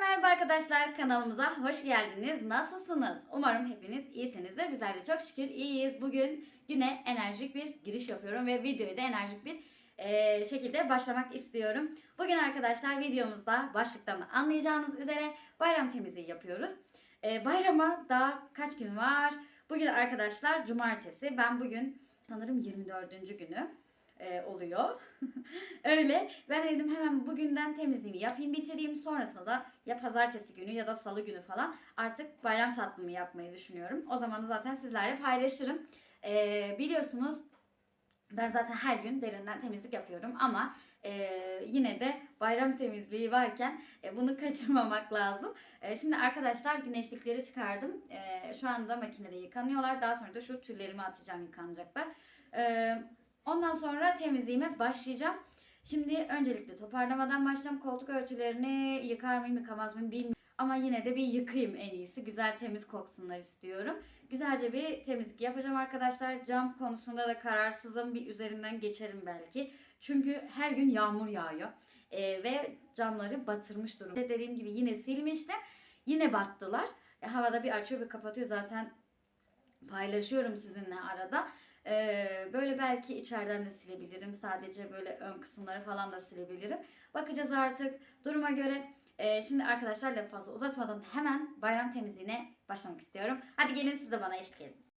merhaba arkadaşlar. Kanalımıza hoş geldiniz. Nasılsınız? Umarım hepiniz iyisinizdir. Bizler de çok şükür iyiyiz. Bugün güne enerjik bir giriş yapıyorum ve videoyu da enerjik bir e, şekilde başlamak istiyorum. Bugün arkadaşlar videomuzda başlıktan da anlayacağınız üzere bayram temizliği yapıyoruz. E, bayrama daha kaç gün var? Bugün arkadaşlar cumartesi. Ben bugün sanırım 24. günü e, oluyor. Öyle. Ben dedim hemen bugünden temizliğimi yapayım bitireyim. Sonrasında da ya pazartesi günü ya da salı günü falan artık bayram tatlımı yapmayı düşünüyorum. O zaman da zaten sizlerle paylaşırım. E, biliyorsunuz ben zaten her gün derinden temizlik yapıyorum ama e, yine de bayram temizliği varken e, bunu kaçırmamak lazım. E, şimdi arkadaşlar güneşlikleri çıkardım. E, şu anda makinede yıkanıyorlar. Daha sonra da şu tüllerimi atacağım yıkanacaklar. E, ondan sonra temizliğime başlayacağım. Şimdi öncelikle toparlamadan başlayacağım. Koltuk örtülerini yıkar mıyım yıkamaz mıyım bilmiyorum. Ama yine de bir yıkayayım en iyisi. Güzel temiz koksunlar istiyorum. Güzelce bir temizlik yapacağım arkadaşlar. Cam konusunda da kararsızım. Bir üzerinden geçerim belki. Çünkü her gün yağmur yağıyor. Ee, ve camları batırmış durumda. Dediğim gibi yine silmiştim. Yine battılar. E, havada bir açıyor bir kapatıyor. Zaten paylaşıyorum sizinle arada. Ee, böyle belki içeriden de silebilirim. Sadece böyle ön kısımları falan da silebilirim. Bakacağız artık duruma göre. Ee, şimdi arkadaşlar lafı fazla uzatmadan hemen bayram temizliğine başlamak istiyorum. Hadi gelin siz de bana eşlik edin.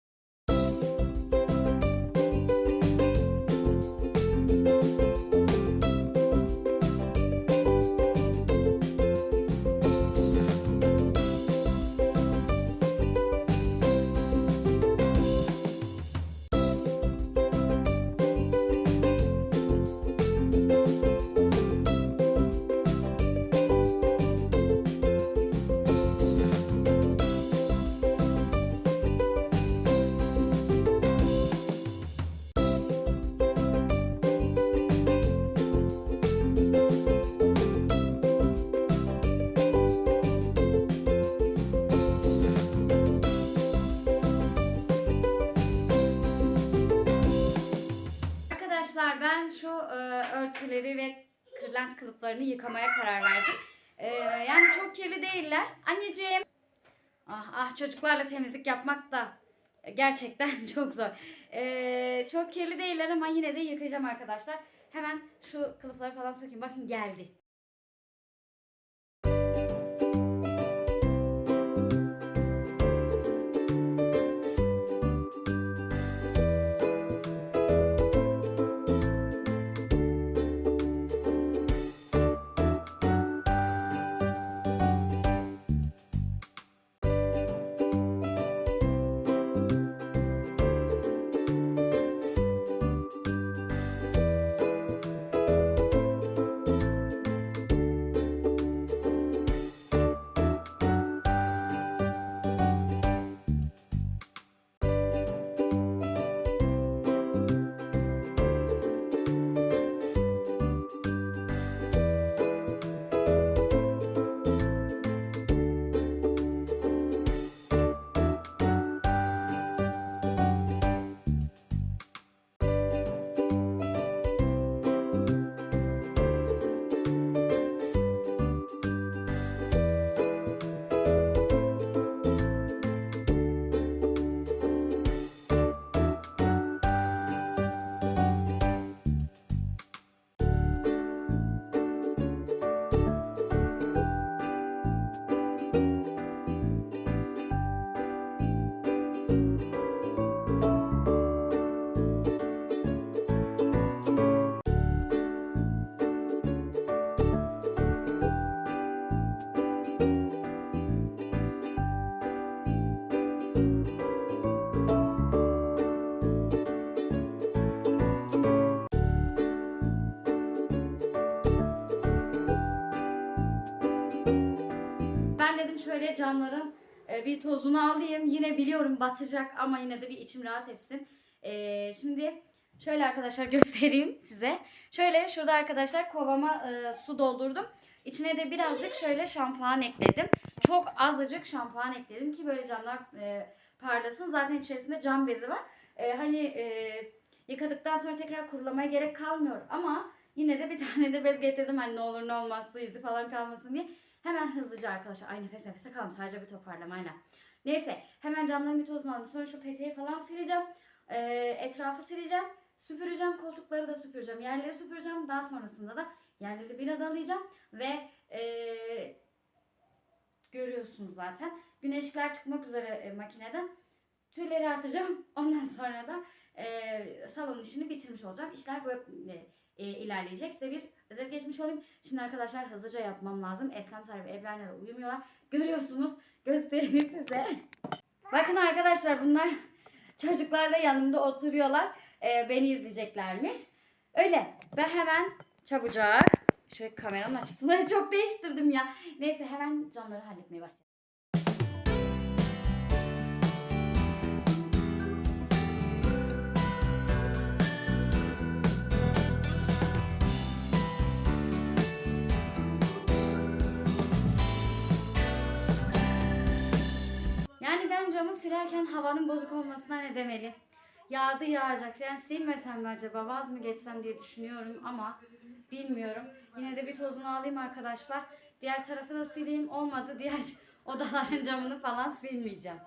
Kırlent kılıflarını yıkamaya karar verdim. E, yani çok kirli değiller. Anneciğim. Ah ah çocuklarla temizlik yapmak da gerçekten çok zor. E, çok kirli değiller ama yine de yıkayacağım arkadaşlar. Hemen şu kılıfları falan sökeyim. Bakın geldi. Şöyle camların e, bir tozunu alayım. Yine biliyorum batacak ama yine de bir içim rahat etsin. E, şimdi şöyle arkadaşlar göstereyim size. Şöyle şurada arkadaşlar kovama e, su doldurdum. İçine de birazcık şöyle şampuan ekledim. Çok azıcık şampuan ekledim ki böyle camlar e, parlasın. Zaten içerisinde cam bezi var. E, hani e, yıkadıktan sonra tekrar kurulamaya gerek kalmıyor ama yine de bir tane de bez getirdim hani ne olur ne olmaz su izi falan kalmasın diye. Hemen hızlıca arkadaşlar. Ay nefes nefese kaldım sadece bir toparlamayla. Neyse hemen camların bir tozunu aldım. Sonra şu peteği falan sileceğim. Ee, etrafı sileceğim. Süpüreceğim. Koltukları da süpüreceğim. Yerleri süpüreceğim. Daha sonrasında da yerleri bir adalayacağım. Ve ee, görüyorsunuz zaten. Güneşlikler çıkmak üzere e, makineden. Tüyleri atacağım. Ondan sonra da e, salon işini bitirmiş olacağım. İşler böyle e, ilerleyecek. Size bir özet geçmiş olayım. Şimdi arkadaşlar hızlıca yapmam lazım. Eslem Sarı ve Ebru'yla da uyumuyorlar. Görüyorsunuz. Göstereyim size. Bakın arkadaşlar bunlar çocuklar da yanımda oturuyorlar. E, beni izleyeceklermiş. Öyle. Ben hemen çabucak şöyle kameranın açısını çok değiştirdim ya. Neyse hemen camları halletmeye başlayalım. Camı silerken havanın bozuk olmasına ne demeli? Yağdı yağacak. Yani silmesem mi acaba? Vaz mı geçsem diye düşünüyorum ama bilmiyorum. Yine de bir tozunu alayım arkadaşlar. Diğer tarafı da sileyim. Olmadı diğer odaların camını falan silmeyeceğim.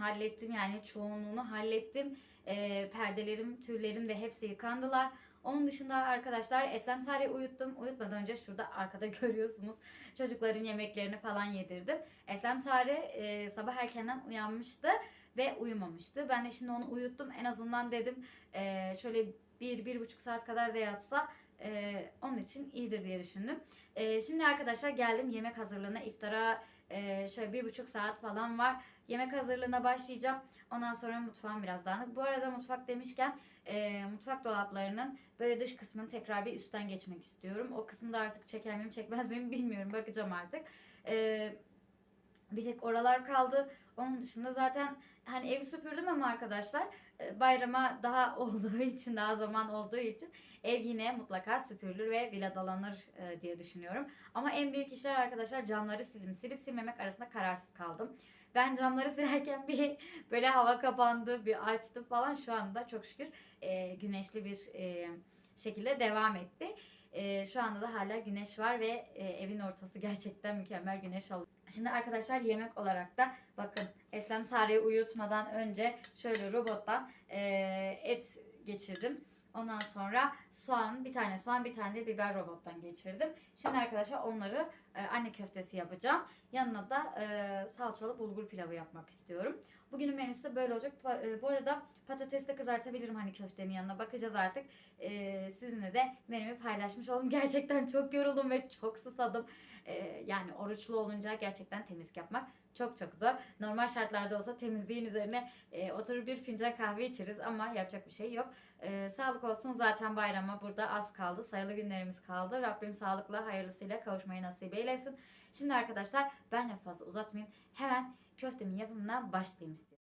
Hallettim yani çoğunluğunu hallettim. Ee, perdelerim, tüllerim de hepsi yıkandılar. Onun dışında arkadaşlar Eslem Sare'yi uyuttum. Uyutmadan önce şurada arkada görüyorsunuz çocukların yemeklerini falan yedirdim. Eslem Sare e, sabah erkenden uyanmıştı ve uyumamıştı. Ben de şimdi onu uyuttum. En azından dedim e, şöyle bir, bir buçuk saat kadar da yatsa e, onun için iyidir diye düşündüm. E, şimdi arkadaşlar geldim yemek hazırlığına iftara e, şöyle bir buçuk saat falan var. Yemek hazırlığına başlayacağım. Ondan sonra mutfağım biraz dağınık. Bu arada mutfak demişken e, mutfak dolaplarının böyle dış kısmını tekrar bir üstten geçmek istiyorum. O kısmı da artık çeker miyim çekmez miyim bilmiyorum. Bakacağım artık. E, bir tek oralar kaldı. Onun dışında zaten hani evi süpürdüm ama arkadaşlar bayrama daha olduğu için daha zaman olduğu için ev yine mutlaka süpürülür ve viladalanır e, diye düşünüyorum. Ama en büyük işler arkadaşlar camları sildim. Silip silmemek arasında kararsız kaldım. Ben camları silerken bir böyle hava kapandı, bir açtım falan. Şu anda çok şükür e, güneşli bir e, şekilde devam etti. E, şu anda da hala güneş var ve e, evin ortası gerçekten mükemmel güneş alıyor. Şimdi arkadaşlar yemek olarak da bakın Eslem Sare'yi uyutmadan önce şöyle robottan e, et geçirdim. Ondan sonra soğan, bir tane soğan, bir tane de biber robottan geçirdim. Şimdi arkadaşlar onları e, anne köftesi yapacağım. Yanına da e, salçalı bulgur pilavı yapmak istiyorum. Bugünün menüsü de böyle olacak. E, bu arada patates de kızartabilirim hani köftenin yanına. Bakacağız artık. E, sizinle de menümü paylaşmış oldum. Gerçekten çok yoruldum ve çok susadım. E, yani oruçlu olunca gerçekten temizlik yapmak çok çok zor. Normal şartlarda olsa temizliğin üzerine e, oturur bir fincan kahve içeriz ama yapacak bir şey yok. E, sağlık olsun zaten bayrama burada az kaldı. Sayılı günlerimiz kaldı. Rabbim sağlıkla hayırlısıyla kavuşmayı nasip eylesin. Şimdi arkadaşlar ben de fazla uzatmayayım. Hemen köftemin yapımına başlayayım istiyorum.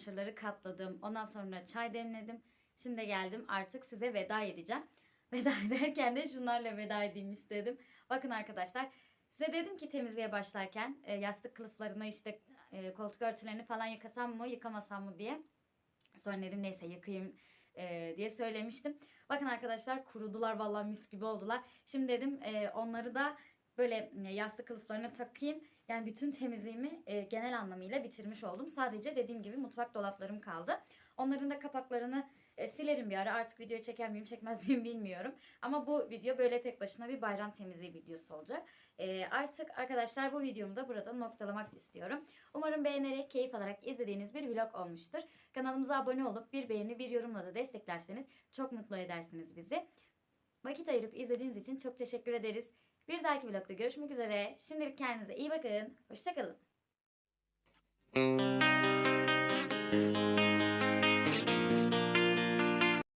Çamaşırları katladım. Ondan sonra çay demledim. Şimdi geldim artık size veda edeceğim. Veda ederken de şunlarla veda edeyim istedim. Bakın arkadaşlar size dedim ki temizliğe başlarken e, yastık kılıflarını işte e, koltuk örtülerini falan yıkasam mı yıkamasam mı diye. Sonra dedim neyse yıkayayım e, diye söylemiştim. Bakın arkadaşlar kurudular vallahi mis gibi oldular. Şimdi dedim e, onları da böyle e, yastık kılıflarına takayım. Yani bütün temizliğimi e, genel anlamıyla bitirmiş oldum. Sadece dediğim gibi mutfak dolaplarım kaldı. Onların da kapaklarını e, silerim bir ara. Artık video çeker miyim çekmez miyim bilmiyorum. Ama bu video böyle tek başına bir bayram temizliği videosu olacak. E, artık arkadaşlar bu videomu da burada noktalamak istiyorum. Umarım beğenerek, keyif alarak izlediğiniz bir vlog olmuştur. Kanalımıza abone olup bir beğeni, bir yorumla da desteklerseniz çok mutlu edersiniz bizi. Vakit ayırıp izlediğiniz için çok teşekkür ederiz. Bir dahaki vlogda görüşmek üzere. Şimdilik kendinize iyi bakın. Hoşçakalın.